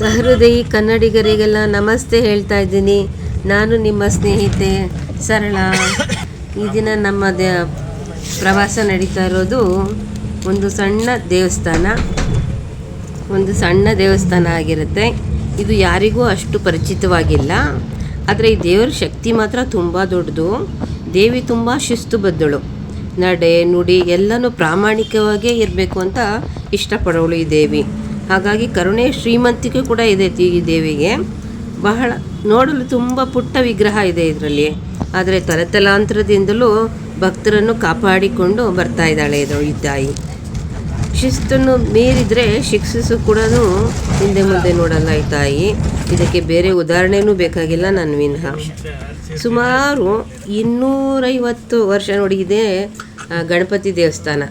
ಸಹೃದಯಿ ಕನ್ನಡಿಗರಿಗೆಲ್ಲ ನಮಸ್ತೆ ಹೇಳ್ತಾ ಇದ್ದೀನಿ. ನಾನು ನಿಮ್ಮ ಸ್ನೇಹಿತೆ ಸರಳ. ಈ ದಿನ ನಮ್ಮ ದೇ ಪ್ರವಾಸ ನಡೀತಾ ಇರೋದು ಒಂದು ಸಣ್ಣ ದೇವಸ್ಥಾನ. ಒಂದು ಸಣ್ಣ ದೇವಸ್ಥಾನ ಆಗಿರುತ್ತೆ. ಇದು ಯಾರಿಗೂ ಅಷ್ಟು ಪರಿಚಿತವಾಗಿಲ್ಲ. ಆದರೆ ಈ ದೇವರ ಶಕ್ತಿ ಮಾತ್ರ ತುಂಬ ದೊಡ್ಡದು. ದೇವಿ ತುಂಬ ಶಿಸ್ತುಬದ್ಧಳು ನಡೆ, ನುಡಿ ಎಲ್ಲನೂ ಪ್ರಾಮಾಣಿಕವಾಗೇ ಇರಬೇಕು ಅಂತ ಇಷ್ಟಪಡೋಳು ಈ ದೇವಿ. ಹಾಗಾಗಿ ಕರುಣೆ ಶ್ರೀಮಂತಿಕೆ ಕೂಡ ಇದೆ ಈ ದೇವಿಗೆ. ಬಹಳ ನೋಡಲು ತುಂಬ ಪುಟ್ಟ ವಿಗ್ರಹ ಇದೆ ಇದರಲ್ಲಿ. ಆದರೆ ತಲೆತಲಾಂತರದಿಂದಲೂ ಭಕ್ತರನ್ನು ಕಾಪಾಡಿಕೊಂಡು ಬರ್ತಾ ಇದ್ದಾಳೆ ಇದು ಈ ತಾಯಿ. ಶಿಸ್ತನ್ನು ಮೀರಿದರೆ ಶಿಕ್ಷಿಸು ಕೂಡ ಹಿಂದೆ ಮುಂದೆ ನೋಡಲ್ಲ ಈ ತಾಯಿ. ಇದಕ್ಕೆ ಬೇರೆ ಉದಾಹರಣೆನೂ ಬೇಕಾಗಿಲ್ಲ ನನ್ನ ವಿನಃ. ಸುಮಾರು ಇನ್ನೂರೈವತ್ತು ವರ್ಷ ನೋಡಿ ಇದೇ ಗಣಪತಿ ದೇವಸ್ಥಾನ.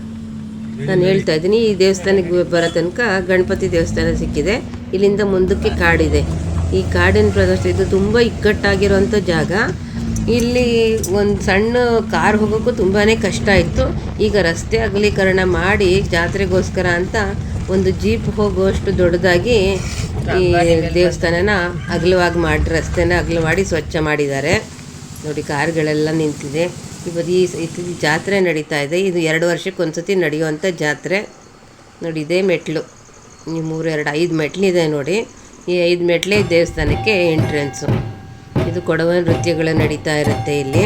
ನಾನು ಹೇಳ್ತಾ ಇದ್ದೀನಿ, ಈ ದೇವಸ್ಥಾನಕ್ಕೆ ಬರೋ ತನಕ ಗಣಪತಿ ದೇವಸ್ಥಾನ ಸಿಕ್ಕಿದೆ. ಇಲ್ಲಿಂದ ಮುಂದಕ್ಕೆ ಕಾಡಿದೆ ಈ ಕಾಡಿನ ಪ್ರದೇಶ ಇದು ತುಂಬ ಇಕ್ಕಟ್ಟಾಗಿರುವಂಥ ಜಾಗ. ಇಲ್ಲಿ ಒಂದು ಸಣ್ಣ ಕಾರ್ ಹೋಗೋಕ್ಕೂ ತುಂಬಾ ಕಷ್ಟ ಇತ್ತು. ಈಗ ರಸ್ತೆ ಅಗಲೀಕರಣ ಮಾಡಿ ಜಾತ್ರೆಗೋಸ್ಕರ ಅಂತ ಒಂದು ಜೀಪ್ ಹೋಗುವಷ್ಟು ದೊಡ್ಡದಾಗಿ ಈ ದೇವಸ್ಥಾನನ ಅಗಲವಾಗಿ ಮಾಡಿ, ರಸ್ತೆನ ಅಗಲ ಮಾಡಿ ಸ್ವಚ್ಛ ಮಾಡಿದ್ದಾರೆ. ನೋಡಿ, ಕಾರ್ಗಳೆಲ್ಲ ನಿಂತಿದೆ. ಇವತ್ತು ಈ ಇದು ಜಾತ್ರೆ ನಡೀತಾ ಇದೆ. ಇದು ಎರಡು ವರ್ಷಕ್ಕೆ ಒಂದ್ಸತಿ ನಡೆಯುವಂಥ ಜಾತ್ರೆ. ನೋಡಿ, ಇದೇ ಮೆಟ್ಲು. ಈ ಮೂರು, ಎರಡು, ಐದು ಮೆಟ್ಲಿದೆ ನೋಡಿ. ಈ ಐದು ಮೆಟ್ಲೇ ದೇವಸ್ಥಾನಕ್ಕೆ ಎಂಟ್ರೆನ್ಸು ಇದು ಕೊಡವ ನೃತ್ಯಗಳು ನಡೀತಾ ಇರುತ್ತೆ ಇಲ್ಲಿ.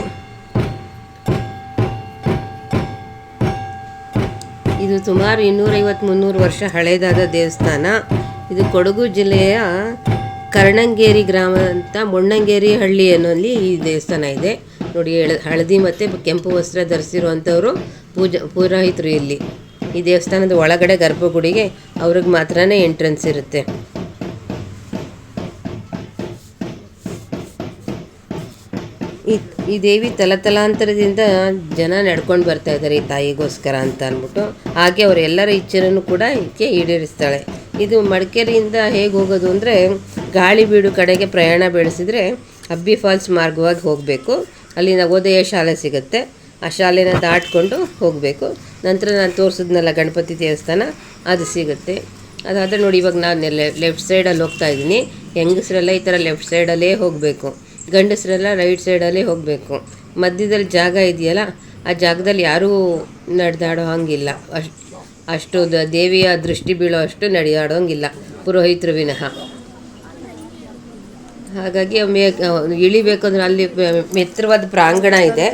ಇದು ಸುಮಾರು ಇನ್ನೂರೈವತ್ತು ಮುನ್ನೂರು ವರ್ಷ ಹಳೇದಾದ ದೇವಸ್ಥಾನ. ಇದು ಕೊಡಗು ಜಿಲ್ಲೆಯ ಕರ್ಣಂಗೇರಿ ಗ್ರಾಮ ಅಂತ ಮೊಣ್ಣಂಗೇರಿ ಹಳ್ಳಿ ಅನ್ನೋಲ್ಲಿ ಈ ದೇವಸ್ಥಾನ ಇದೆ. ನೋಡಿ ಹಳದಿ ಮತ್ತು ಕೆಂಪು ವಸ್ತ್ರ ಧರಿಸಿರುವಂಥವರು ಪೂಜ, ಪುರೋಹಿತರು ಇಲ್ಲಿ. ಈ ದೇವಸ್ಥಾನದ ಒಳಗಡೆ ಗರ್ಭಗುಡಿಗೆ ಅವ್ರಿಗೆ ಮಾತ್ರನೇ ಎಂಟ್ರೆನ್ಸ್ ಇರುತ್ತೆ. ಈ ಈ ದೇವಿ ತಲತಲಾಂತರದಿಂದ ಜನ ನಡ್ಕೊಂಡು ಬರ್ತಾ ಇದ್ದಾರೆ ಈ ತಾಯಿಗೋಸ್ಕರ ಅಂತ ಅಂದ್ಬಿಟ್ಟು. ಹಾಗೆ ಅವರೆಲ್ಲರ ಇಚ್ಛೆನೂ ಕೂಡ ಇದಕ್ಕೆ ಈಡೇರಿಸ್ತಾಳೆ. ಇದು ಮಡಿಕೇರಿಯಿಂದ ಹೇಗೆ ಹೋಗೋದು ಅಂದರೆ ಗಾಳಿಬೀಡು ಕಡೆಗೆ ಪ್ರಯಾಣ ಬೆಳೆಸಿದರೆ ಅಬ್ಬಿ ಫಾಲ್ಸ್ ಮಾರ್ಗವಾಗಿ ಹೋಗಬೇಕು. ಅಲ್ಲಿ ನವೋದಯ ಶಾಲೆ ಸಿಗುತ್ತೆ. ಆ ಶಾಲೆನ ದಾಟ್ಕೊಂಡು ಹೋಗಬೇಕು. ನಂತರ ನಾನು ತೋರಿಸಿದ್ನಲ್ಲ ಗಣಪತಿ ದೇವಸ್ಥಾನ, ಅದು ಸಿಗುತ್ತೆ. ಅದಾದರೆ ನೋಡಿ, ಇವಾಗ ನಾನು ಲೆಫ್ಟ್ ಸೈಡಲ್ಲಿ ಹೋಗ್ತಾ ಇದ್ದೀನಿ. ಹೆಂಗಸರೆಲ್ಲ ಈ ಥರ ಲೆಫ್ಟ್ ಸೈಡಲ್ಲೇ ಹೋಗಬೇಕು. ಗಂಡಸರೆಲ್ಲ ರೈಟ್ ಸೈಡಲ್ಲೇ ಹೋಗಬೇಕು. ಮಧ್ಯದಲ್ಲಿ ಜಾಗ ಇದೆಯಲ್ಲ, ಆ ಜಾಗದಲ್ಲಿ ಯಾರೂ ನಡೆದಾಡೋ ಹಂಗಿಲ್ಲ. ಅಷ್ಟು ಅಷ್ಟು ದೇವಿಯ ದೃಷ್ಟಿ ಬೀಳೋ ಅಷ್ಟು ನಡೆದಾಡೋಂಗಿಲ್ಲ. ಪುರೋಹಿತರು ವಿನಃ. ಹಾಗಾಗಿ ಮೇ ಇಳಿಬೇಕಂದ್ರೆ ಅಲ್ಲಿ ಮೆತ್ತರವಾದ ಪ್ರಾಂಗಣ ಇದೆ.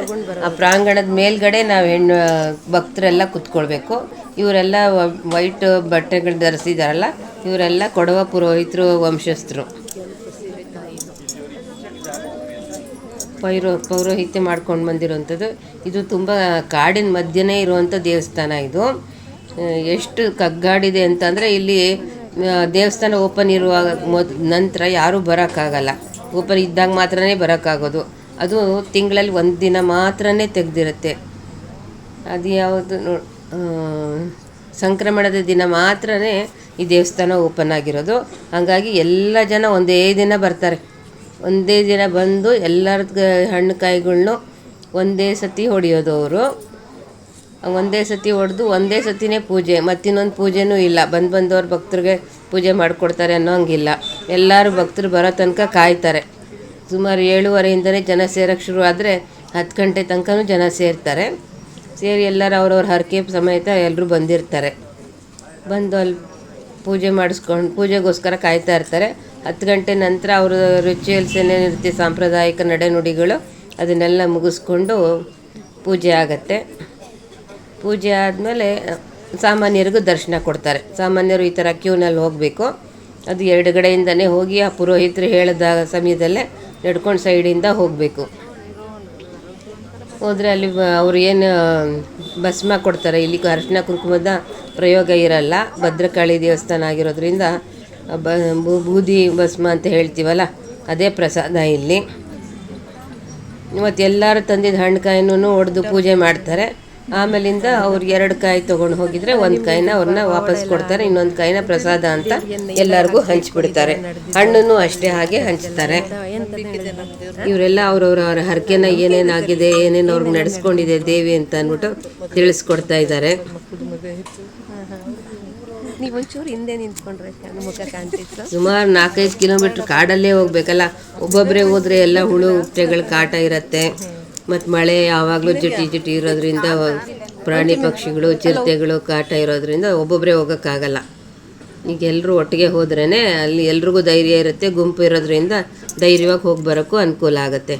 ಆ ಪ್ರಾಂಗಣದ ಮೇಲ್ಗಡೆ ನಾವು ಹೆಣ್ಣು ಭಕ್ತರೆಲ್ಲ ಕುತ್ಕೊಳ್ಬೇಕು. ಇವರೆಲ್ಲ ವೈಟ್ ಬಟ್ಟೆಗಳು ಧರಿಸಿದಾರಲ್ಲ, ಇವರೆಲ್ಲ ಕೊಡವ ಪುರೋಹಿತರು, ವಂಶಸ್ಥರು. ಪೈರೋ ಪೌರೋಹಿತ್ಯ ಮಾಡ್ಕೊಂಡು ಬಂದಿರುವಂಥದ್ದು ಇದು ತುಂಬ ಕಾಡಿನ ಮಧ್ಯನೇ ಇರುವಂಥ ದೇವಸ್ಥಾನ ಇದು. ಎಷ್ಟು ಕಗ್ಗಾಡಿದೆ ಅಂತಂದರೆ ಇಲ್ಲಿ ದೇವಸ್ಥಾನ ಓಪನ್ ಇರುವಾಗ ಮೊದ್, ನಂತರ ಯಾರೂ ಬರೋಕ್ಕಾಗಲ್ಲ. ಓಪನ್ ಇದ್ದಾಗ ಮಾತ್ರನೇ ಬರೋಕ್ಕಾಗೋದು. ಅದು ತಿಂಗಳಲ್ಲಿ ಒಂದು ದಿನ ಮಾತ್ರನೇ ತೆಗೆದಿರುತ್ತೆ. ಅದು ಯಾವುದು ಸಂಕ್ರಮಣದ ದಿನ ಮಾತ್ರನೇ ಈ ದೇವಸ್ಥಾನ ಓಪನ್ ಆಗಿರೋದು. ಹಾಗಾಗಿ ಎಲ್ಲ ಜನ ಒಂದೇ ದಿನ ಬರ್ತಾರೆ. ಒಂದೇ ದಿನ ಬಂದು ಎಲ್ಲರ ಹಣ್ಣು ಕಾಯಿಗಳ್ನು ಒಂದೇ ಸತಿ ಹೊಡೆಯೋದು ಅವರು. ಒಂದೇ ಸತಿ ಹೊಡೆದು ಒಂದೇ ಸತಿನೇ ಪೂಜೆ. ಮತ್ತಿನ್ನೊಂದು ಪೂಜೆನೂ ಇಲ್ಲ. ಬಂದು ಬಂದವ್ರು ಭಕ್ತರಿಗೆ ಪೂಜೆ ಮಾಡಿಕೊಡ್ತಾರೆ ಅನ್ನೋ ಹಂಗಿಲ್ಲ ಎಲ್ಲರೂ ಭಕ್ತರು ಬರೋ ತನಕ ಕಾಯ್ತಾರೆ. ಸುಮಾರು ಏಳುವರೆಯಿಂದಲೇ ಜನ ಸೇರೋಕ್ಕೆ ಶುರು ಆದರೆ ಹತ್ತು ಗಂಟೆ ತನಕನೂ ಜನ ಸೇರ್ತಾರೆ. ಸೇರಿ ಎಲ್ಲರೂ ಅವ್ರವ್ರ ಹರಕೆ ಸಮೇತ ಎಲ್ಲರೂ ಬಂದಿರ್ತಾರೆ. ಬಂದು ಅಲ್ಲಿ ಪೂಜೆ ಮಾಡಿಸ್ಕೊಂಡು ಪೂಜೆಗೋಸ್ಕರ ಕಾಯ್ತಾ ಇರ್ತಾರೆ. ಹತ್ತು ಗಂಟೆ ನಂತರ ಅವರ ರಿಚುವಲ್ಸ್ ಏನೇನಿರುತ್ತೆ ಸಾಂಪ್ರದಾಯಿಕ ನಡೆನುಡಿಗಳು ಅದನ್ನೆಲ್ಲ ಮುಗಿಸ್ಕೊಂಡು ಪೂಜೆ ಆಗತ್ತೆ. ಪೂಜೆ ಆದಮೇಲೆ ಸಾಮಾನ್ಯರಿಗೂ ದರ್ಶನ ಕೊಡ್ತಾರೆ. ಸಾಮಾನ್ಯರು ಈ ಥರ ಕ್ಯೂನಲ್ಲಿ ಹೋಗಬೇಕು. ಅದು ಎಡಗಡೆಯಿಂದನೇ ಹೋಗಿ ಆ ಪುರೋಹಿತರು ಹೇಳಿದ ಸಮಯದಲ್ಲೇ ನಡ್ಕೊಂಡು ಸೈಡಿಂದ ಹೋಗಬೇಕು. ಹೋದರೆ ಅಲ್ಲಿ ಅವರು ಏನು, ಭಸ್ಮ ಕೊಡ್ತಾರೆ. ಇಲ್ಲಿ ಅರಿಶಿನ ಕುಂಕುಮದ ಪ್ರಯೋಗ ಇರಲ್ಲ. ಭದ್ರಕಾಳಿ ದೇವಸ್ಥಾನ ಆಗಿರೋದ್ರಿಂದ, ಬ ಬೂದಿ ಭಸ್ಮ ಅಂತ ಹೇಳ್ತೀವಲ್ಲ, ಅದೇ ಪ್ರಸಾದ ಇಲ್ಲಿ. ಇವತ್ತು ಎಲ್ಲರೂ ತಂದಿದ್ದ ಹಣ್ಣು ಒಡೆದು ಪೂಜೆ ಮಾಡ್ತಾರೆ. ಆಮೇಲಿಂದ ಅವ್ರು ಎರಡು ಕಾಯಿ ತಗೊಂಡು ಹೋಗಿದ್ರೆ ಒಂದು ಕಾಯಿನ ಅವ್ರನ್ನ ವಾಪಸ್ ಕೊಡ್ತಾರೆ ಇನ್ನೊಂದು ಕಾಯಿನ ಪ್ರಸಾದ ಅಂತ ಎಲ್ಲರಿಗೂ ಹಂಚ್ಬಿಡ್ತಾರೆ. ಹಣ್ಣನ್ನು ಅಷ್ಟೇ ಹಾಗೆ ಹಂಚ್ತಾರೆ. ಇವರೆಲ್ಲ ಅವ್ರವ್ರ ಅವ್ರ ಹರಕೆನ ಏನೇನಾಗಿದೆ ಏನೇನು ಅವ್ರಿಗೆ ನಡೆಸ್ಕೊಂಡಿದೆ ದೇವಿ ಅಂತ ಅಂದ್ಬಿಟ್ಟು ತಿಳಿಸ್ಕೊಡ್ತಾ ಇದ್ದಾರೆ. ನೀವು ಒಂಚೂರು ಹಿಂದೆ ನಿಂತ್ಕೊಂಡ್ರೆ ಕಣ್ಣು ಮುಖ ಕಾಣ್ತಿತ್ತು? ಸುಮಾರು ನಾಲ್ಕೈದು ಕಿಲೋಮೀಟರ್ ಕಾಡಲ್ಲೇ ಹೋಗ್ಬೇಕಲ್ಲ. ಒಬ್ಬೊಬ್ಬರೇ ಹೋದ್ರೆ ಎಲ್ಲ ಹುಳು ಹುಪ್ಪಟೆಗಳ ಕಾಟ ಇರತ್ತೆ. ಮತ್ತು ಮಳೆ ಯಾವಾಗಲೂ ಜಿಟಿ ಜಿಟಿ ಇರೋದ್ರಿಂದ ಪ್ರಾಣಿ ಪಕ್ಷಿಗಳು ಚಿರತೆಗಳು ಕಾಟ ಇರೋದ್ರಿಂದ ಒಬ್ಬೊಬ್ಬರೇ ಹೋಗೋಕ್ಕಾಗಲ್ಲ. ಈಗ ಎಲ್ಲರೂ ಒಟ್ಟಿಗೆ ಹೋದ್ರೇ ಅಲ್ಲಿ ಎಲ್ರಿಗೂ ಧೈರ್ಯ ಇರುತ್ತೆ ಗುಂಪು ಇರೋದ್ರಿಂದ ಧೈರ್ಯವಾಗಿ ಹೋಗಿ ಬರೋಕ್ಕೂ ಅನುಕೂಲ ಆಗುತ್ತೆ.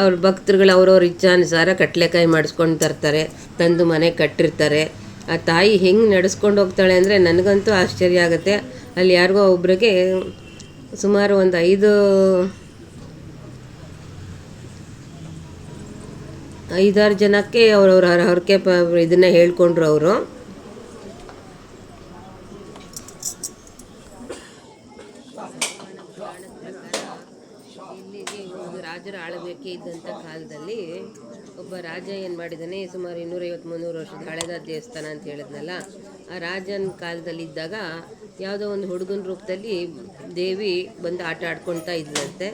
ಅವ್ರ ಭಕ್ತರುಗಳು ಅವ್ರವ್ರ ಇಚ್ಛಾನುಸಾರ ಕಟ್ಲೆಕಾಯಿ ಮಾಡಿಸ್ಕೊಂಡು ತರ್ತಾರೆ ತಂದು ಮನೆ ಕಟ್ಟಿರ್ತಾರೆ. ಆ ತಾಯಿ ಹೆಂಗೆ ನಡೆಸ್ಕೊಂಡು ಹೋಗ್ತಾಳೆ ಅಂದರೆ ನನಗಂತೂ ಆಶ್ಚರ್ಯ ಆಗುತ್ತೆ. ಅಲ್ಲಿ ಯಾರಿಗೋ ಒಬ್ರಿಗೆ ಸುಮಾರು ಒಂದು ಐದು ಐದಾರು ಜನಕ್ಕೆ ಅವ್ರವ್ರ ಹರಕೆ ಪ ಇದನ್ನ ಹೇಳ್ಕೊಂಡ್ರು ಅವರು. ರಾಜರ ಆಳ್ವಿಕೆ ಇದ್ದಂಥ ಕಾಲದಲ್ಲಿ ಒಬ್ಬ ರಾಜ ಏನು ಮಾಡಿದ್ದಾನೆ ಸುಮಾರು ಇನ್ನೂರೈವತ್ತು ಮುನ್ನೂರು ವರ್ಷದ ಹಳೆದ ದೇವಸ್ಥಾನ ಅಂತ ಹೇಳಿದ್ನಲ್ಲ, ಆ ರಾಜನ ಕಾಲದಲ್ಲಿ ಇದ್ದಾಗ ಯಾವುದೋ ಒಂದು ಹುಡುಗನ ರೂಪದಲ್ಲಿ ದೇವಿ ಬಂದು ಆಟ ಆಡ್ಕೊಳ್ತಾ ಇದ್ಲಂತೆ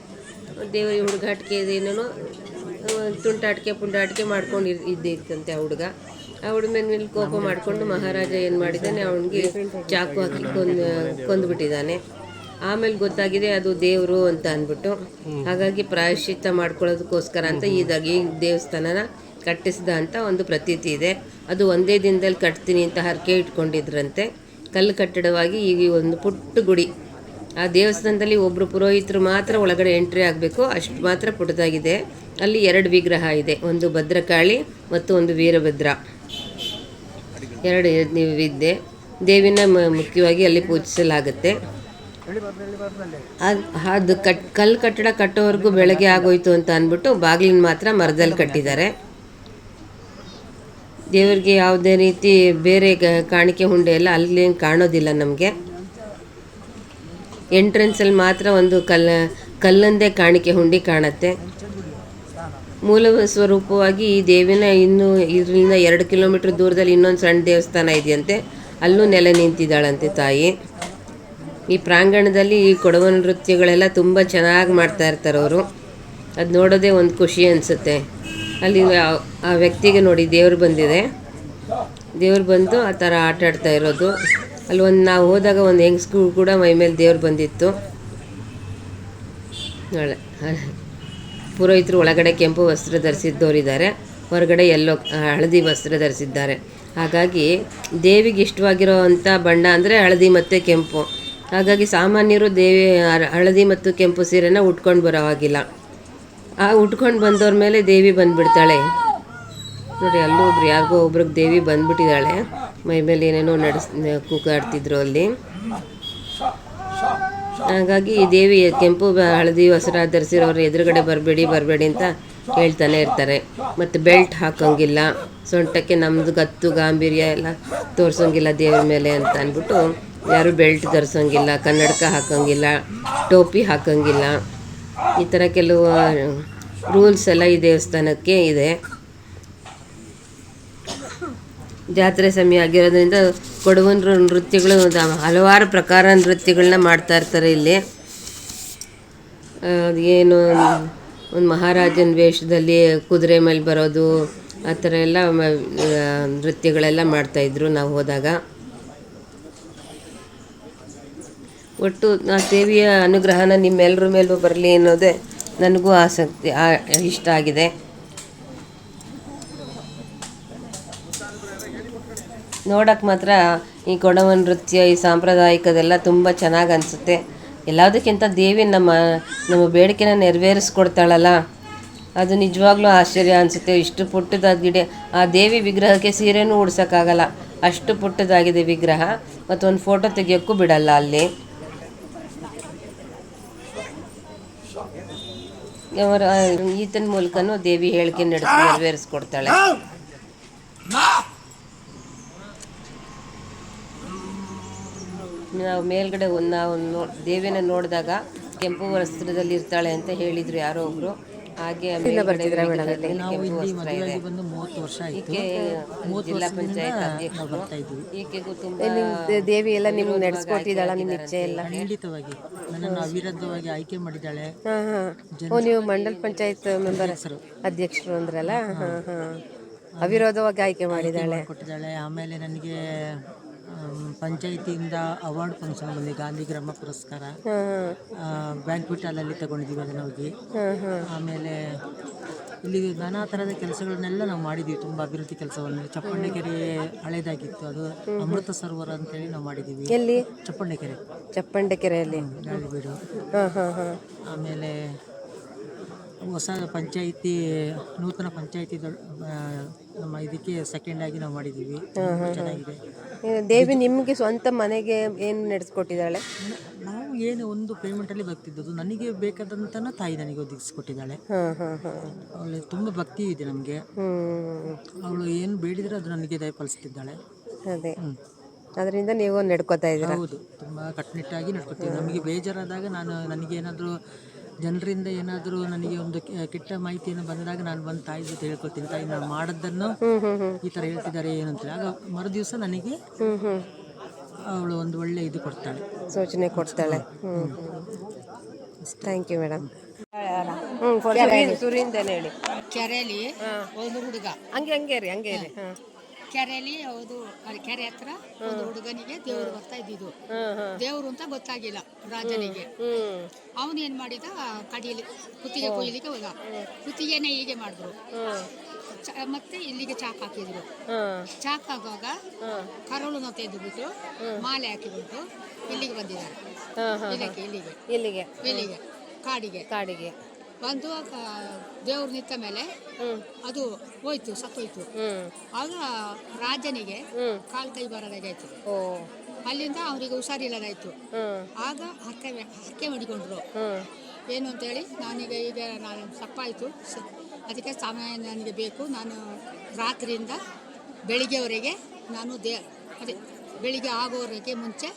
ದೇವಿ ಹುಡುಗಾಟಿಕೆ ಏನೇನೋ ತುಂಟಾಟಿಕೆ ಪುಂಡಾಟಿಕೆ ಮಾಡ್ಕೊಂಡು ಇದ್ದಿತ್ತಂತೆ ಆ ಹುಡುಗ. ಆ ಹುಡುಗನ ಮೇಲೆ ಕೋಪ ಮಾಡಿಕೊಂಡು ಮಹಾರಾಜ ಏನು ಮಾಡಿದ್ದಾನೆ, ಅವನಿಗೆ ಚಾಕು ಹಾಕಿ ಕೊಂದು ಕೊಂದುಬಿಟ್ಟಿದ್ದಾನೆ. ಆಮೇಲೆ ಗೊತ್ತಾಗಿದೆ ಅದು ದೇವರು ಅಂತ ಅಂದ್ಬಿಟ್ಟು. ಹಾಗಾಗಿ ಪ್ರಾಯಶ್ಚಿತ್ತ ಮಾಡ್ಕೊಳ್ಳೋದಕ್ಕೋಸ್ಕರ ಅಂತ ಇದಾಗಿ ಈ ದೇವಸ್ಥಾನನ ಕಟ್ಟಿಸಿದ ಅಂತ ಒಂದು ಪ್ರತೀತಿ ಇದೆ. ಅದು ಒಂದೇ ದಿನದಲ್ಲಿ ಕಟ್ತೀನಿ ಅಂತ ಹರಕೆ ಇಟ್ಕೊಂಡಿದ್ರಂತೆ. ಕಲ್ಲು ಕಟ್ಟಡವಾಗಿ ಈಗ ಈ ಒಂದು ಪುಟ್ಟ ಗುಡಿ. ಆ ದೇವಸ್ಥಾನದಲ್ಲಿ ಒಬ್ಬರು ಪುರೋಹಿತರು ಮಾತ್ರ ಒಳಗಡೆ ಎಂಟ್ರಿ ಆಗಬೇಕು. ಅಷ್ಟು ಮಾತ್ರ ಪುಟ್ಟದಾಗಿದೆ ಅಲ್ಲಿ ಎರಡು ವಿಗ್ರಹ ಇದೆ. ಒಂದು ಭದ್ರಕಾಳಿ ಮತ್ತು ಒಂದು ವೀರಭದ್ರ. ಎರಡು ವಿದ್ಯೆ ದೇವಿನ ಮುಖ್ಯವಾಗಿ ಅಲ್ಲಿ ಪೂಜಿಸಲಾಗುತ್ತೆ. ಅದು ಅದು ಕಟ್, ಕಲ್ಲು ಕಟ್ಟಡ ಕಟ್ಟೋವರೆಗೂ ಬೆಳಗ್ಗೆ ಆಗೋಯ್ತು ಅಂತ ಅಂದ್ಬಿಟ್ಟು ಬಾಗಿಲಿನ ಮಾತ್ರ ಮರದಲ್ಲಿ ಕಟ್ಟಿದ್ದಾರೆ. ದೇವರಿಗೆ ಯಾವುದೇ ರೀತಿ ಬೇರೆ ಕಾಣಿಕೆ ಹುಂಡೆ ಎಲ್ಲ ಅಲ್ಲಿ ಕಾಣೋದಿಲ್ಲ ನಮಗೆ. ಎಂಟ್ರೆನ್ಸಲ್ಲಿ ಮಾತ್ರ ಒಂದು ಕಲ್ಲ, ಕಲ್ಲಂದೇ ಕಾಣಿಕೆ ಹುಂಡಿ ಕಾಣುತ್ತೆ. ಮೂಲ ಸ್ವರೂಪವಾಗಿ ಈ ದೇವಿನ ಇನ್ನು ಇದರಿಂದ ಎರಡು ಕಿಲೋಮೀಟ್ರ್ ದೂರದಲ್ಲಿ ಇನ್ನೊಂದು ಸಣ್ಣ ದೇವಸ್ಥಾನ ಇದೆಯಂತೆ. ಅಲ್ಲೂ ನೆಲೆ ನಿಂತಿದ್ದಾಳಂತೆ ತಾಯಿ. ಈ ಪ್ರಾಂಗಣದಲ್ಲಿ ಈ ಕೊಡವ ನೃತ್ಯಗಳೆಲ್ಲ ತುಂಬ ಚೆನ್ನಾಗಿ ಮಾಡ್ತಾ ಇರ್ತಾರೆ ಅವರು. ಅದು ನೋಡೋದೇ ಒಂದು ಖುಷಿ ಅನಿಸುತ್ತೆ. ಅಲ್ಲಿ ಆ- ವ್ಯಕ್ತಿಗೆ ನೋಡಿ ದೇವ್ರು ಬಂದಿದೆ. ದೇವ್ರು ಬಂದು ಆ ಥರ ಆಟ ಆಡ್ತಾ ಇರೋದು. ಅಲ್ಲಿ ಒಂದು ನಾವು ಹೋದಾಗ ಒಂದು ಹೆಂಗ್ಸ್ಗೂ ಕೂಡ ಮೈ ಮೇಲೆ ದೇವ್ರು ಬಂದಿತ್ತು. ನಾಳೆ ಪುರೋಹಿತರು ಒಳಗಡೆ ಕೆಂಪು ವಸ್ತ್ರ ಧರಿಸಿದ್ದವರಿದ್ದಾರೆ ಹೊರಗಡೆ ಎಲ್ಲೋ ಹಳದಿ ವಸ್ತ್ರ ಧರಿಸಿದ್ದಾರೆ. ಹಾಗಾಗಿ ದೇವಿಗೆ ಇಷ್ಟವಾಗಿರೋ ಅಂಥ ಬಣ್ಣ ಅಂದರೆ ಹಳದಿ ಮತ್ತು ಕೆಂಪು. ಹಾಗಾಗಿ ಸಾಮಾನ್ಯರು ದೇವಿ ಹಳ- ಹಳದಿ ಮತ್ತು ಕೆಂಪು ಸೀರೆನ ಉಟ್ಕೊಂಡು ಬರೋ ಹಾಗಿಲ್ಲ ಆ, ಉಟ್ಕೊಂಡು ಬಂದವ್ರ ಮೇಲೆ ದೇವಿ ಬಂದುಬಿಡ್ತಾಳೆ. ನೋಡಿ, ಅಲ್ಲೂ ಒಬ್ರು ಯಾರಿಗೋ ಒಬ್ರಿಗೆ ದೇವಿ ಬಂದುಬಿಟ್ಟಿದ್ದಾಳೆ. ಮೈ ಮೇಲೆ ಏನೇನೋ ನಡೆಸ್ ಕೂಗಾಡ್ತಿದ್ರು ಅಲ್ಲಿ. ಹಾಗಾಗಿ ಈ ದೇವಿ ಕೆಂಪು ಹಳದಿ ವಸ್ತ್ರ ಧರಿಸಿರೋರು ಎದುರುಗಡೆ ಬರಬೇಡಿ ಬರಬೇಡಿ ಅಂತ ಹೇಳ್ತಾನೆ ಇರ್ತಾರೆ. ಮತ್ತು ಬೆಲ್ಟ್ ಹಾಕೋಂಗಿಲ್ಲ. ಸೊಂಟಕ್ಕೆ ನಮ್ಮದು ಗತ್ತು, ಗಾಂಭೀರ್ಯ ಎಲ್ಲ ತೋರಿಸೋಂಗಿಲ್ಲ ದೇವ್ರ ಮೇಲೆ ಅಂತ ಅಂದ್ಬಿಟ್ಟು ಯಾರು ಬೆಲ್ಟ್ ಧರಿಸೋಂಗಿಲ್ಲ, ಕನ್ನಡಕ ಹಾಕೋಂಗಿಲ್ಲ, ಟೋಪಿ ಹಾಕೋಂಗಿಲ್ಲ. ಈ ಥರ ಕೆಲವು ರೂಲ್ಸ್ ಎಲ್ಲ ಈ ದೇವಸ್ಥಾನಕ್ಕೆ ಇದೆ. ಜಾತ್ರೆ ಸಮಯ ಆಗಿರೋದ್ರಿಂದ ಕೊಡವನರು ನೃತ್ಯಗಳು ಹಲವಾರು ಪ್ರಕಾರ ನೃತ್ಯಗಳನ್ನ ಮಾಡ್ತಾ ಇರ್ತಾರೆ ಇಲ್ಲಿ. ಏನು, ಒಂದು ಮಹಾರಾಜನ ವೇಷದಲ್ಲಿ ಕುದುರೆ ಮೇಲೆ ಬರೋದು, ಆ ಥರ ಎಲ್ಲ ನೃತ್ಯಗಳೆಲ್ಲ ಮಾಡ್ತಾಯಿದ್ರು ನಾವು ಹೋದಾಗ. ಒಟ್ಟು ಆ ದೇವಿಯ ಅನುಗ್ರಹನ ನಿಮ್ಮೆಲ್ಲರ ಮೇಲೂ ಬರಲಿ ಅನ್ನೋದೇ ನನಗೂ ಆಸಕ್ತಿ ಇಷ್ಟ ಆಗಿದೆ. ನೋಡೋಕೆ ಮಾತ್ರ ಈ ಕೊಡವ ನೃತ್ಯ, ಈ ಸಾಂಪ್ರದಾಯಿಕದೆಲ್ಲ ತುಂಬ ಚೆನ್ನಾಗಿ ಅನಿಸುತ್ತೆ. ಎಲ್ಲದಕ್ಕಿಂತ ದೇವಿ ನಮ್ಮ ನಮ್ಮ ಬೇಡಿಕೆನ ನೆರವೇರಿಸ್ಕೊಡ್ತಾಳಲ್ಲ. ಅದು ನಿಜವಾಗ್ಲೂ ಆಶ್ಚರ್ಯ ಅನಿಸುತ್ತೆ. ಇಷ್ಟು ಪುಟ್ಟದಾಗಿದೆ. ಆ ದೇವಿ ವಿಗ್ರಹಕ್ಕೆ ಸೀರೆನೂ ಉಡ್ಸೋಕ್ಕಾಗಲ್ಲ. ಅಷ್ಟು ಪುಟ್ಟದಾಗಿದೆ ವಿಗ್ರಹ. ಮತ್ತು ಒಂದು ಫೋಟೋ ತೆಗಿಯೋಕ್ಕೂ ಬಿಡಲ್ಲ ಅಲ್ಲಿ. ಅವರ ಈತನ ಮೂಲಕನೂ ದೇವಿ ಹೇಳಿಕೆ ನಡೆಸಿ ನೆರವೇರಿಸ್ಕೊಡ್ತಾಳೆ. ನಾವು ಮೇಲ್ಗಡೆ ಒಂದು ನಾವು ನೋ ದೇವಿನ ನೋಡಿದಾಗ ಕೆಂಪು ವಸ್ತ್ರದಲ್ಲಿ ಇರ್ತಾಳೆ ಅಂತ ಹೇಳಿದ್ರು ಯಾರೋ ಒಬ್ರು. ಹಾಗೆ ಜಿಲ್ಲಾ ಪಂಚಾಯತ್ ಅಧ್ಯಕ್ಷರು. ಈಕೆಗೂ ತುಂಬಾ ದೇವಿ ಎಲ್ಲ ನಿಮ್ಗೆ ನಡೆಸ್ಕೊಟ್ಟಿದ್ದಾಳ ನಿಮ್ಮ ಇಚ್ಛೆ ಎಲ್ಲ? ಖಂಡಿತವಾಗಿ. ನನ್ನನ್ನು ಅವಿರೋಧವಾಗಿ ಆಯ್ಕೆ ಮಾಡಿದ್ದಾಳೆ. ಹಾಂ ಹಾಂ. ಓ ನೀವು ಮಂಡಲ್ ಪಂಚಾಯತ್ ಮೆಂಬರ್ ಹೆಸರು ಅಧ್ಯಕ್ಷರು ಅಂದ್ರಲ್ಲ? ಹಾಂ. ಹಾಂ ಅವಿರೋಧವಾಗಿ ಆಯ್ಕೆ ಮಾಡಿದ್ದಾಳೆ. ಕೊಟ್ಟಿದ್ದಾಳೆ ಆಮೇಲೆ ನನಗೆ ಪಂಚಾಯಿತಿಯಿಂದ ಅವಾರ್ಡ್ ಫಂಕ್ಷನ್ ಬಂದಿದೆ ಗಾಂಧಿ ಗ್ರಾಮ ಪುರಸ್ಕಾರ. ಬ್ಯಾಂಕ್ವಿಟ್ ಹಾಲಲ್ಲಿ ತಗೊಂಡಿದ್ದೀವಿ ಅದನ್ನು ಹೋಗಿ ಆಮೇಲೆ ಇಲ್ಲಿ ನಾನಾ ಥರದ ಕೆಲಸಗಳನ್ನೆಲ್ಲ ನಾವು ಮಾಡಿದ್ದೀವಿ ತುಂಬ ಅಭಿವೃದ್ಧಿ ಕೆಲಸವನ್ನು. ಚಪ್ಪಂಡೆಕೆರೆ ಹಳೇದಾಗಿತ್ತು ಅದು ಅಮೃತ ಸರೋವರ ಅಂತೇಳಿ ನಾವು ಮಾಡಿದ್ದೀವಿ. ಎಲ್ಲಿ? ಚಪ್ಪಂಡೆಕೆರೆ ಚಪ್ಪಂಡಕೆರೆಯಲ್ಲಿ ಗಾಳಿಬೀಡು. ಆಮೇಲೆ ಹೊಸ ಪಂಚಾಯಿತಿ ನೂತನ ಪಂಚಾಯಿತಿ ದೊಡ್ಡ ನಮ್ಮ ಇದಕ್ಕೆ ಸೆಕೆಂಡ್ ಆಗಿ ನಾವು ಮಾಡಿದ್ದೀವಿ. ಚೆನ್ನಾಗಿದೆ. ದೇವಿ ನಿಮಗೆ ಸ್ವಂತ ಮನೆಗೆ ಏನು ನಡೆಸ್ಕೊಟ್ಟಿದ್ದಾಳೆ? ನಾವು ಏನು ಒಂದು ಪೇಮೆಂಟಲ್ಲಿ ಬರ್ತಿದ್ದದ್ದು ನನಗೆ ಬೇಕಾದಂತನ ತಾಯಿ ನನಗೆ ಒದಗಿಸ್ಕೊಟ್ಟಿದ್ದಾಳೆ. ಅವಳು ತುಂಬ ಭಕ್ತಿ ಇದೆ ನಮಗೆ. ಅವಳು ಏನು ಬೇಡಿದ್ರೆ ಅದು ನನಗೆ ದಯಪಾಲಿಸ್ತಿದ್ದಾಳೆ. ಅದೇ. ಅದರಿಂದ ನೀವು ನಡ್ಕೋತಾ ಇದ್ದೀರಾ? ಹೌದು ತುಂಬ ಕಟ್ಟುನಿಟ್ಟಾಗಿ ನಡ್ಕೋತೀವಿ. ನಮಗೆ ಬೇಜಾರಾದಾಗ ನಾನು ನನಗೇನಾದರೂ ಜನರಿಂದ ಏನಾದರೂ ನನಗೆ ಒಂದು ಕೆಟ್ಟ ಮಾಹಿತಿಯನ್ನು ಬಂದಾಗ ನಾನು ಬಂದು ತಾಯಿ ಜೊತೆ ಹೇಳ್ಕೊಳ್ತೀನಿ. ತಾಯಿ ನಾನು ಹ್ಞೂ ಈ ಥರ ಹೇಳ್ತಿದ್ದಾರೆ ಏನಂತ ಆಗ ಮರುದಿವಸ ನನಗೆ ಹ್ಞೂ ಹ್ಞೂ ಅವಳು ಒಂದು ಒಳ್ಳೆ ಇದು ಕೊಡ್ತಾಳೆ. ಸೂಚನೆ ಕೊಡ್ತಾಳೆ. ಥ್ಯಾಂಕ್ ಯು ಮೇಡಮ್ ಹ್ಞೂ ಸುರಿಂದೇನೆ ಹೇಳಿ ಕೆರೆಯಲ್ಲಿ ಒಂದು ಹುಡುಗ. ಹಂಗೆ ಹಂಗೆ ರೀ ಹಂಗೆ ರೀ ಹಾಂ. ಕೆರೆಯಲ್ಲಿ ಹೌದು ಅಲ್ಲಿ ಕೆರೆ ಹತ್ರ ಒಂದು ಹುಡುಗನಿಗೆ ದೇವ್ರು ಬರ್ತಾ ಇದ್ದಿದ್ದು. ದೇವರು ಅಂತ ಗೊತ್ತಾಗಿಲ್ಲ ರಾಜನಿಗೆ. ಅವನು ಏನ್ ಮಾಡಿದ ಕಡಿಯಲಿ ಕುತ್ತಿಗೆ ಕೊಯ್ಲಿಕ್ಕೆ ಹೋದ. ಕುತ್ತಿಗೆನೆ ಹೀಗೆ ಮಾಡಿದ್ರು. ಮತ್ತೆ ಇಲ್ಲಿಗೆ ಚಾಕ್ ಹಾಕಿದ್ರು. ಚಾಕ್ ಹಾಕುವಾಗ ಕರುಳನ್ನ ತೆಗೆದು ತೆಗೆದುಬಿಟ್ಟು ಮಾಲೆ ಹಾಕಿಬಿಟ್ಟು ಇಲ್ಲಿಗೆ ಬಂದಿದ್ದಾರೆ. ಇಲ್ಲಿಗೆ. ಇಲ್ಲಿಗೆ. ಇಲ್ಲಿಗೆ. ಕಾಡಿಗೆ. ಕಾಡಿಗೆ. ಬಂದು ದೇವ್ರು ನಿಂತ ಮೇಲೆ ಅದು ಹೋಯ್ತು ಸತ್ತೋಯ್ತು. ಆಗ ರಾಜನಿಗೆ ಕಾಲ್ ಕೈ ಬರೋದಾಗಾಯ್ತು ಅಲ್ಲಿಂದ ಅವರಿಗೆ ಹುಷಾರಿಲ್ಲದಾಯ್ತು ಆಗ ಹರಕೆ ಹರಕೆ ಮಾಡಿಕೊಂಡ್ರು. ಏನು ಅಂತೇಳಿ ನಾನೀಗ ಈಗ ನಾನು ಸಪ್ಪಾಯಿತು. ಅದಕ್ಕೆ ಸಮಯ ನನಗೆ ಬೇಕು. ನಾನು ರಾತ್ರಿಯಿಂದ ಬೆಳಿಗ್ಗೆವರೆಗೆ ನಾನು ದೇ ಅದೇ ಬೆಳಿಗ್ಗೆ ಆಗೋವರೆಗೆ ಮುಂಚೆ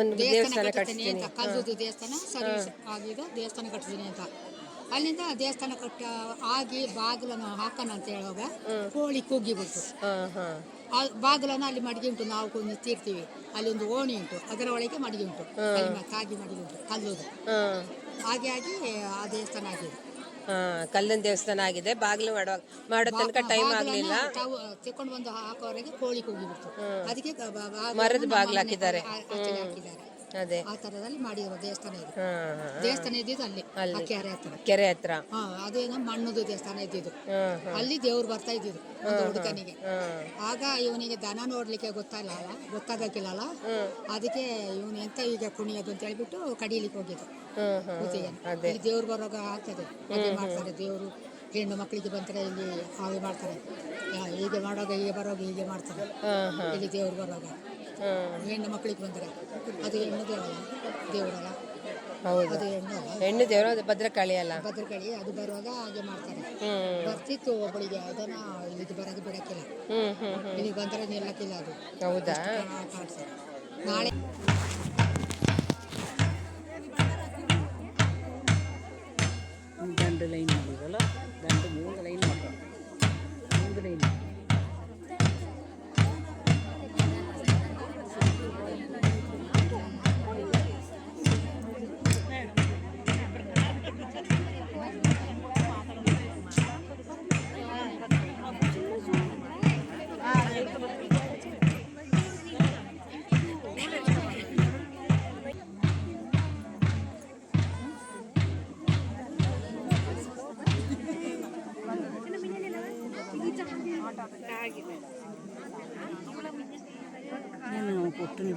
ಒಂದು ದೇವಸ್ಥಾನ ಕಟ್ತೀನಿ ಅಂತ ಕಲ್ದು ದೇವಸ್ಥಾನ ಸರ್ವಿಸ್ ಆಗಿದ್ದು ದೇವಸ್ಥಾನ ಕಟ್ತೀನಿ ಅಂತ. ಅಲ್ಲಿಂದ ದೇವಸ್ಥಾನ ಕಟ್ಟ ಆಗಿ ಬಾಗಿಲನ್ನು ಹಾಕೋಣ ಅಂತ ಹೇಳುವಾಗ ಕೋಳಿ ಕುಗ್ಗಿ ಬಿಟ್ಟು ಆ ಬಾಗಿಲನ್ನು ಅಲ್ಲಿ ಮಡಿಗೆ ಉಂಟು. ನಾವು ಕೊಂದು ತೀರ್ತೀವಿ ಅಲ್ಲಿ ಒಂದು ಓಣಿ ಉಂಟು. ಅದರ ಒಳಗೆ ಮಡಿಗೆ ಉಂಟು. ಕಾಗಿ ಮಡಿಗೆ ಉಂಟು. ಕಲ್ಲುದು. ಹಾಗೆ ಆಗಿ ಆ ದೇವಸ್ಥಾನ ಆಗಿದೆ. ಕಲ್ಲಿನ ದೇವಸ್ಥಾನ ಆಗಿದೆ. ಬಾಗಿಲು ಮಾಡುವಾಗ ಮಾಡೋ ತನಕ ಟೈಮ್ ಆಗಲಿಲ್ಲ. ತಕೊಂಡು ಬಂದು ಹಾಕೋವರೆಗೆ ಕೋಳಿ ಕೂಗಿಬಿಡ್ತು. ಅದಕ್ಕೆ ಮರದ ಬಾಗಿಲು ಹಾಕಿದ್ದಾರೆ. ಆ- ಅದೇ. ಆ ತರದಲ್ಲಿ ಮಾಡಿರುವ ದೇವಸ್ಥಾನ ಇದೆ. ದೇವಸ್ಥಾನ ಇದ್ದಿದ್ದು ಅಲ್ಲಿ ಆ ಕೆರೆ ಹತ್ರ. ಕೆರೆ ಹತ್ರ. ಹಾ ಅದೇನೋ ಮಣ್ಣದು ದೇವಸ್ಥಾನ ಇದ್ದಿದ್ದು. ಅಲ್ಲಿ ದೇವ್ರು ಬರ್ತಾ ಇದ್ದಿದ್ದು ಒಂದು ಹುಡುಗನಿಗೆ. ಆಗ ಇವನಿಗೆ ದನ ನೋಡ್ಲಿಕ್ಕೆ ಗೊತ್ತಾಗಲ್ಲ ಅಲ್ಲ ಗೊತ್ತಾಗಕ್ಕಿಲ್ಲಲ್ಲ ಅದಕ್ಕೆ ಇವನು ಎಂತ ಈಗ ಕುಣಿಯೋದು ಅಂತ ಹೇಳ್ಬಿಟ್ಟು ಕಡಿಲಿಕ್ಕೆ ಹೋಗಿದ್ದು. ಕೂತಿಗೆ ದೇವ್ರು ಬರೋಗ ಆಗ್ತದೆ ಮಾಡ್ತಾರೆ ದೇವರು. ಹೆಣ್ಣು ಮಕ್ಕಳಿಗೆ ಬಂದರೆ ಇಲ್ಲಿ ಹಾಗೆ ಮಾಡ್ತಾರೆ. ಹೀಗೆ ಮಾಡುವಾಗ ಹೀಗೆ ಬರೋಗ ಹೀಗೆ ಮಾಡ್ತಾರೆ. ಇಲ್ಲಿ ದೇವ್ರು ಬರುವಾಗ. ಹೆಣ್ಣು ಮಕ್ಕಳಿಗೆ ಬಂದರೆ ಅದು ಹೆಣ್ಣು ದೇವಲ್ಲ ದೇವರಲ್ಲ? ಹೌದು. ಅದು ಹೆಣ್ಣು ಅಲ್ಲ? ಹೆಣ್ಣು ದೇವರು ಅದು ಭದ್ರಕಾಳಿ ಅಲ್ಲ. ಭದ್ರಕಾಳಿ ಅದು ಬರುವಾಗ ಹಾಗೆ ಮಾಡ್ತಾರೆ. ಬರ್ತಿತ್ತು ಒಬ್ಬಳಿಗೆ ಅದನ್ನ ಇದು ಬರೋದು ಬಿಡಕ್ಕಿಲ್ಲ. ಹ್ಮ್ ಹ್ಮ್ ಹ್ಞೂ ಇಲ್ಲಿಗೆ ಬಂದರೆ ನಿಲ್ಲಕ್ಕಿಲ್ಲ ಅದು. ಹೌದಾ? ನಾಳೆ నేను పొట్టుని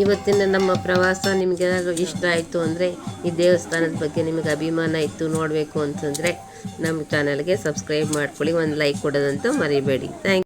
ಇವತ್ತಿನ ನಮ್ಮ ಪ್ರವಾಸ ನಿಮಗೆಲ್ಲರೂ ಇಷ್ಟ ಆಯಿತು ಅಂದರೆ ಈ ದೇವಸ್ಥಾನದ ಬಗ್ಗೆ ನಿಮಗೆ ಅಭಿಮಾನ ಇತ್ತು ನೋಡಬೇಕು ಅಂತಂದರೆ ನಮ್ಮ ಚಾನಲ್ಗೆ ಸಬ್ಸ್ಕ್ರೈಬ್ ಮಾಡ್ಕೊಳ್ಳಿ, ಒಂದು ಲೈಕ್ ಕೊಡೋದಂತೂ ಮರಿಬೇಡಿ. ಥ್ಯಾಂಕ್